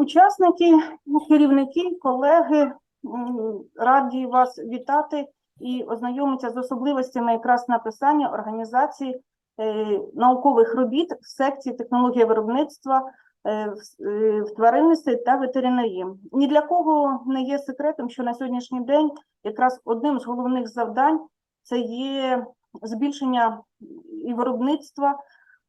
учасники, керівники, колеги, раді вас вітати і ознайомитися з особливостями якраз написання організації е, наукових робіт в секції технології виробництва е, в е, в тваринництві та ветеринарії. Ні для кого не є секретом, що на сьогоднішній день якраз одним з головних завдань це є збільшення і виробництва,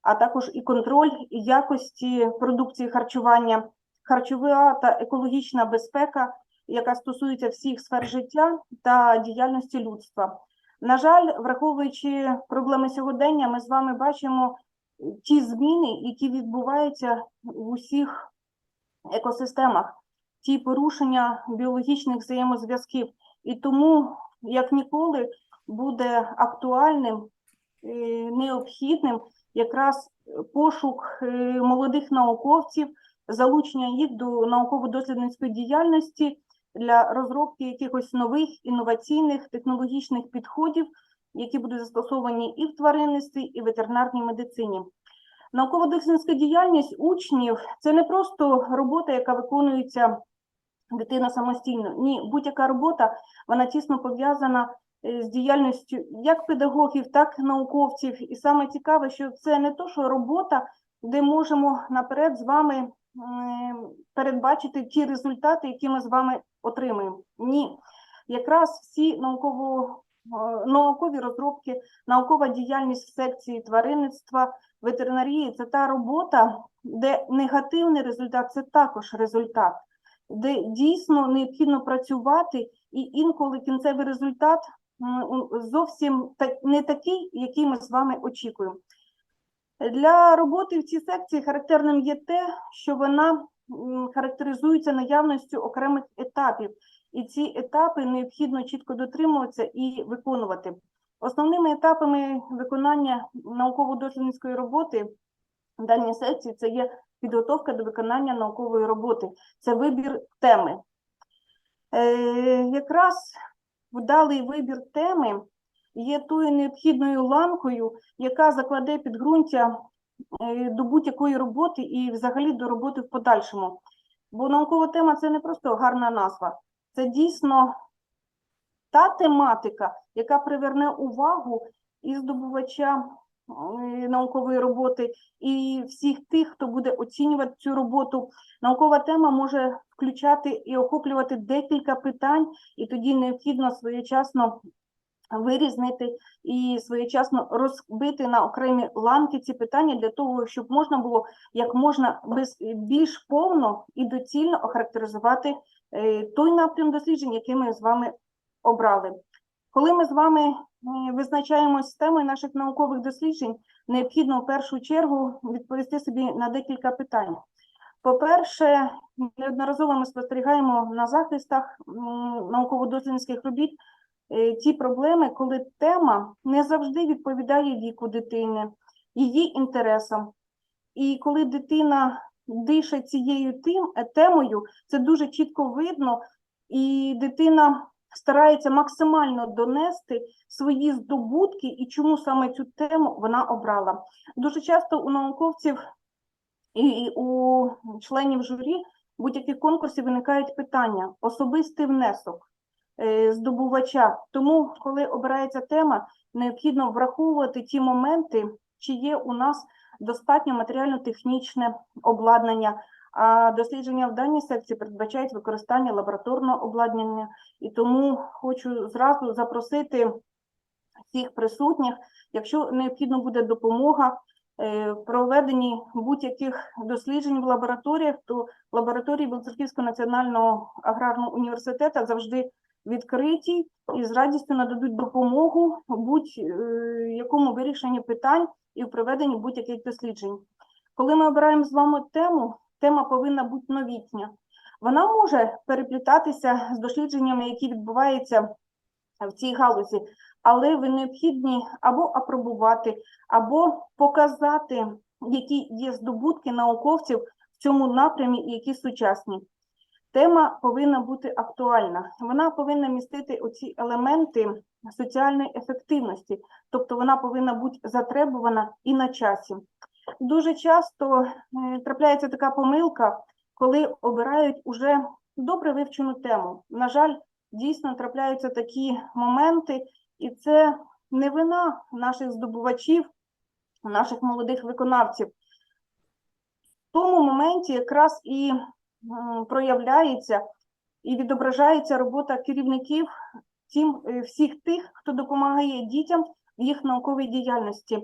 а також і контроль і якості продукції харчування, харчова та екологічна безпека, яка стосується всіх сфер життя та діяльності людства. На жаль, враховуючи проблеми сьогодення, ми з вами бачимо ті зміни, які відбуваються в усіх екосистемах, ті порушення біологічних взаємозв'язків. І тому, як ніколи, буде актуальним, е, необхідним якраз пошук е, молодих науковців, залучення їх до науково-дослідницької діяльності для розробки якихось нових інноваційних технологічних підходів, які будуть застосовані і в тваринництві, і в ветеринарній медицині. Науково-дослідницька діяльність учнів це не просто робота, яка виконується дитина самостійно. Ні, будь-яка робота вона тісно пов'язана е, з діяльністю як педагогів, так і науковців. І саме цікаве, що це не то, що робота, де можемо наперед з вами передбачити ті результати, які ми з вами отримаємо. Ні, якраз всі науково, е, наукові розробки, наукова діяльність в секції тваринництва, ветеринарії це та робота, де негативний результат це також результат, де дійсно необхідно працювати, і інколи кінцевий результат зовсім не такий, який ми з вами очікуємо. Для роботи в цій секції характерним є те, що вона характеризується наявністю окремих етапів, і ці етапи необхідно чітко дотримуватися і виконувати. Основними етапами виконання науково-дослідницької роботи в даній секції це є підготовка до виконання наукової роботи, це вибір теми. Е, якраз вдалий вибір теми є тою необхідною ланкою, яка закладе підґрунтя е, до будь-якої роботи і взагалі до роботи в подальшому. Бо наукова тема це не просто гарна назва, це дійсно та тематика, яка приверне увагу і здобувача е, наукової роботи, і всіх тих, хто буде оцінювати цю роботу. Наукова тема може включати і охоплювати декілька питань, і тоді необхідно своєчасно вирізнити і своєчасно розбити на окремі ланки ці питання для того, щоб можна було як можна без більш повно і доцільно охарактеризувати е, той напрям досліджень, який ми з вами обрали. Коли ми з вами е, визначаємось з темою наших наукових досліджень, необхідно в першу чергу відповісти собі на декілька питань. По-перше, неодноразово ми спостерігаємо на захистах науково-дослідницьких робіт ті проблеми, коли тема не завжди відповідає віку дитини, її інтересам. І коли дитина дише цією тим, е, темою, це дуже чітко видно, і дитина старається максимально донести свої здобутки і чому саме цю тему вона обрала. Дуже часто у науковців і у членів журі будь-яких конкурсів виникають питання, особистий внесок е, здобувача. Тому, коли обирається тема, необхідно враховувати ті моменти, чи є у нас достатньо матеріально-технічне обладнання. А дослідження в даній секції передбачають використання лабораторного обладнання, і тому хочу зразу запросити всіх присутніх, якщо необхідно буде допомога е, проведенні будь-яких досліджень в лабораторіях, то лабораторії Білоцерківського національного аграрного університету завжди відкриті і з радістю нададуть допомогу будь-якому вирішенні питань і в проведенні будь-яких досліджень. Коли ми обираємо з вами тему, тема повинна бути новітня. Вона може переплітатися з дослідженнями, які відбуваються в цій галузі, але ви необхідні або апробувати, або показати, які є здобутки науковців в цьому напрямі і які сучасні. Тема повинна бути актуальна. Вона повинна містити оці елементи соціальної ефективності, тобто вона повинна бути затребувана і на часі. Дуже часто е, трапляється така помилка, коли обирають уже добре вивчену тему. На жаль, дійсно трапляються такі моменти, і це не вина наших здобувачів, наших молодих виконавців. В тому моменті якраз і проявляється і відображається робота керівників тим, е, всіх тих, хто допомагає дітям в їх науковій діяльності.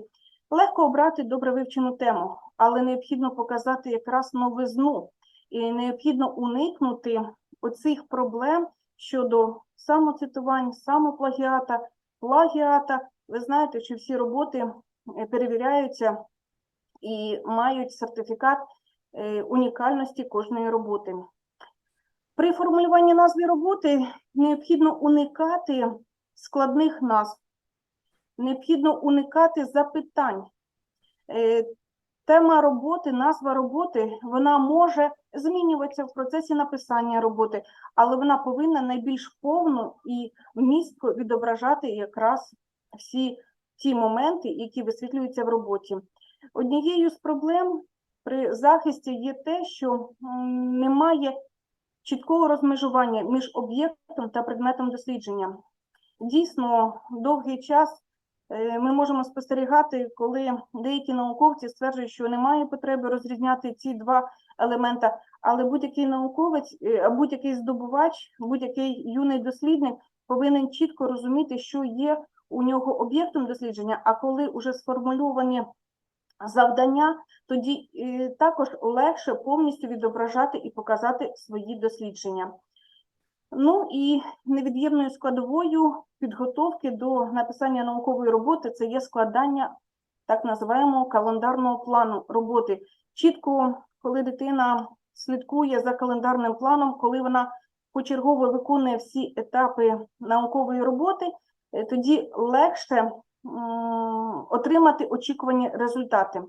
Легко обрати добре вивчену тему, але необхідно показати якраз новизну, і необхідно уникнути оцих проблем щодо самоцитувань, самоплагіата, плагіата. Ви знаєте, що всі роботи е, перевіряються і мають сертифікат унікальності кожної роботи. При формулюванні назви роботи необхідно уникати складних назв, необхідно уникати запитань. Е, Тема роботи, назва роботи, вона може змінюватися в процесі написання роботи, але вона повинна найбільш повно і вмістко відображати якраз всі ті моменти, які висвітлюються в роботі. Однією з проблем при захисті є те, що немає чіткого розмежування між об'єктом та предметом дослідження. Дійсно, довгий час е, ми можемо спостерігати, коли деякі науковці стверджують, що немає потреби розрізняти ці два елемента, але будь-який науковець, е, будь-який здобувач, будь-який юний дослідник повинен чітко розуміти, що є у нього об'єктом дослідження, а коли вже сформульовані завдання, тоді е, також легше повністю відображати і показати свої дослідження. Ну і невід'ємною складовою підготовки до написання наукової роботи це є складання так називаємо календарного плану роботи. Чітко, коли дитина слідкує за календарним планом, коли вона почергово виконує всі етапи наукової роботи, е, тоді легше отримати очікувані результати.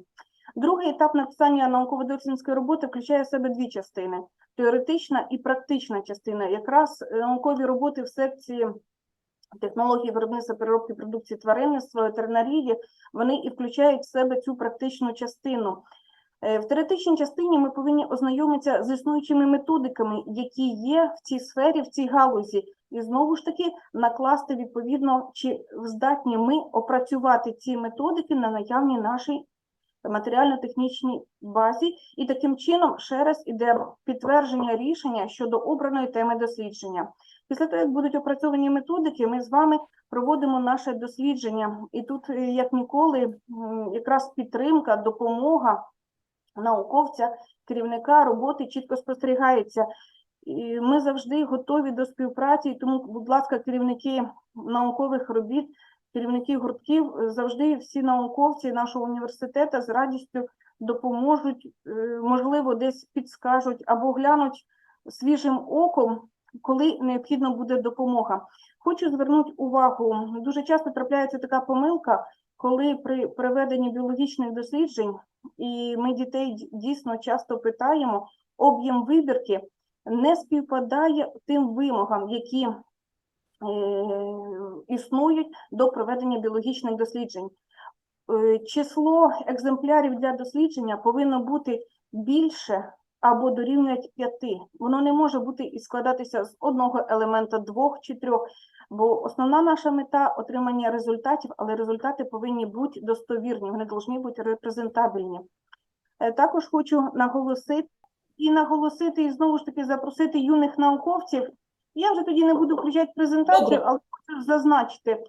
Другий етап написання науково-дослідницької роботи включає в себе дві частини: теоретична і практична частина. Якраз е, наукові роботи в секції технології виробництва переробки продукції тваринництва, ветеринарії, вони і включають в себе цю практичну частину. Е, В теоретичній частині ми повинні ознайомитися з існуючими методиками, які є в цій сфері, в цій галузі, і знову ж таки накласти відповідно, чи здатні ми опрацювати ці методики на наявній нашій матеріально-технічній базі, і таким чином ще раз іде підтвердження рішення щодо обраної теми дослідження. Після того, як будуть опрацьовані методики, ми з вами проводимо наше дослідження, і тут, е, як ніколи, якраз підтримка, допомога науковця, керівника роботи чітко спостерігається. І ми завжди готові до співпраці, тому, будь ласка, керівники наукових робіт, керівники гуртків, е, завжди всі науковці нашого університету з радістю допоможуть, е, можливо, десь підскажуть або глянуть свіжим оком, коли необхідна буде допомога. Хочу звернути увагу, дуже часто трапляється така помилка, коли при проведенні біологічних досліджень, і ми дітей дійсно часто питаємо, об'єм вибірки не співпадає тим вимогам, які е, існують до проведення біологічних досліджень. Е, Число екземплярів для дослідження повинно бути більше або дорівнювати п'яти. Воно не може бути і складатися з одного елемента, двох чи трьох, бо основна наша мета отримання результатів, але результати повинні бути достовірні, вони повинні бути репрезентабельні. Е, Також хочу наголосити і наголосити, і знову ж таки запросити юних науковців. Я вже тоді не буду включати презентацію, але хочу зазначити.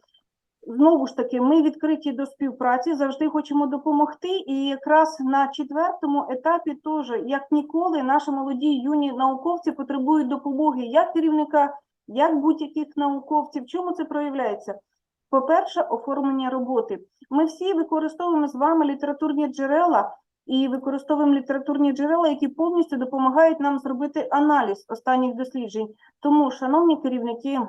Знову ж таки, ми відкриті до співпраці, завжди хочемо допомогти. І якраз на четвертому етапі теж, як ніколи, наші молоді юні науковці потребують допомоги як керівника, як будь-яких науковців. Чому це проявляється? По-перше, оформлення роботи. Ми всі використовуємо з вами літературні джерела і використовуємо літературні джерела, які повністю допомагають нам зробити аналіз останніх досліджень. Тому, шановні керівники, е,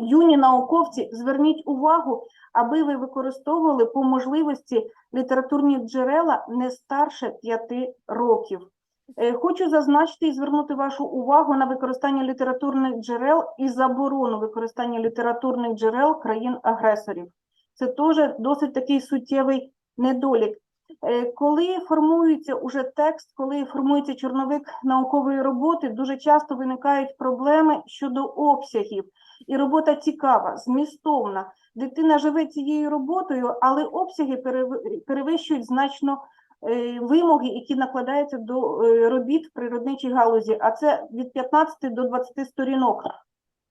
юні науковці, зверніть увагу, аби ви використовували по можливості літературні джерела не старше 5 років. Е, Хочу зазначити і звернути вашу увагу на використання літературних джерел і заборону використання літературних джерел країн-агресорів. Це теж досить такий суттєвий недолік. Е, Коли формується уже текст, коли формується чорновик наукової роботи, дуже часто виникають проблеми щодо обсягів. І робота цікава, змістовна. Дитина живе цією роботою, але обсяги переви- перевищують значно вимоги, які накладаються до е, робіт в природничій галузі, а це від 15 до 20 сторінок.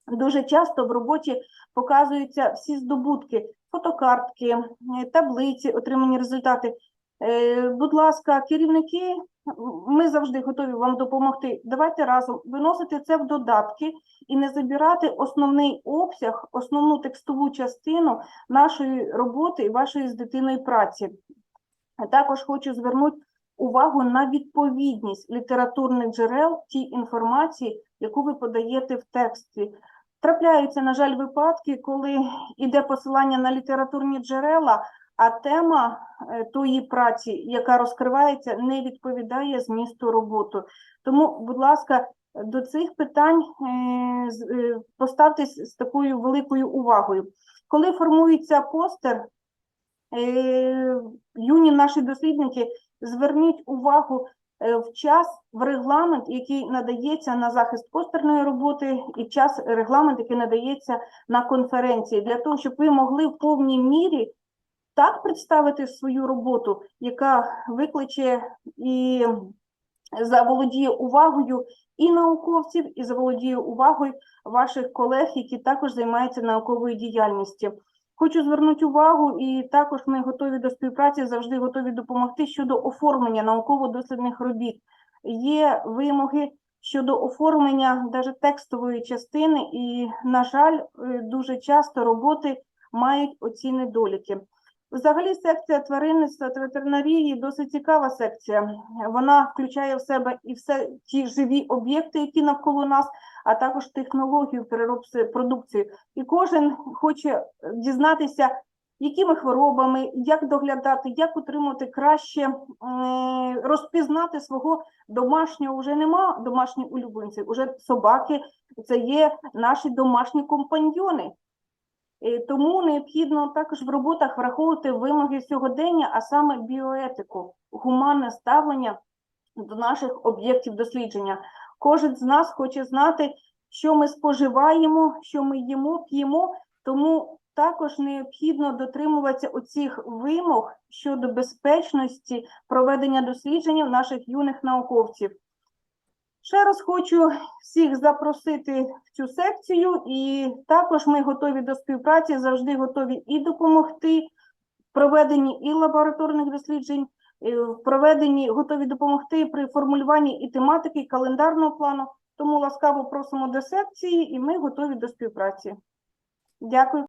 Дуже часто в роботі показуються всі здобутки, фотокартки, е, таблиці, отримані результати. Е, Будь ласка, керівники, ми завжди готові вам допомогти. Давайте разом виносити це в додатки і не забирати основний обсяг, основну текстову частину нашої роботи і вашої з дитиною праці. Також хочу звернути увагу на відповідність літературних джерел тій інформації, яку ви подаєте в тексті. Трапляються, на жаль, випадки, коли йде посилання на літературні джерела, а тема е, тої праці, яка розкривається, не відповідає змісту роботи. Тому, будь ласка, до цих питань е, е, поставтесь з такою великою увагою. Коли формується постер, юні наші дослідники, зверніть увагу е, в час, в регламент, який надається на захист постерної роботи, і час регламент, який надається на конференції, для того, щоб ви могли в повній мірі так представити свою роботу, яка викличе і заволодіє увагою і науковців, і заволодіє увагою ваших колег, які також займаються науковою діяльністю. Хочу звернути увагу, і також ми готові до співпраці, завжди готові допомогти щодо оформлення науково-дослідних робіт. Є вимоги щодо оформлення навіть текстової частини, і, на жаль, е, дуже часто роботи мають оці недоліки. Взагалі, секція тваринництва та ветеринарії досить цікава секція. Вона включає в себе і все ті живі об'єкти, які навколо нас, а також технологію переробки продукції. І кожен хоче дізнатися, якими хворобами, як доглядати, як утримувати краще, розпізнати свого домашнього. Вже нема домашніх улюбленців, уже собаки це є наші домашні компаньйони. Тому необхідно також в роботах враховувати вимоги сьогодення, а саме біоетику, гуманне ставлення до наших об'єктів дослідження. Кожен з нас хоче знати, що ми споживаємо, що ми їмо, п'ємо, тому також необхідно дотримуватися оцих вимог щодо безпечності проведення досліджень наших юних науковців. Ще раз хочу всіх запросити в цю секцію, і також ми готові до співпраці, завжди готові і допомогти в проведенні і лабораторних досліджень, в проведенні готові допомогти при формулюванні і тематики, і календарного плану. Тому ласкаво просимо до секції, і ми готові до співпраці. Дякую.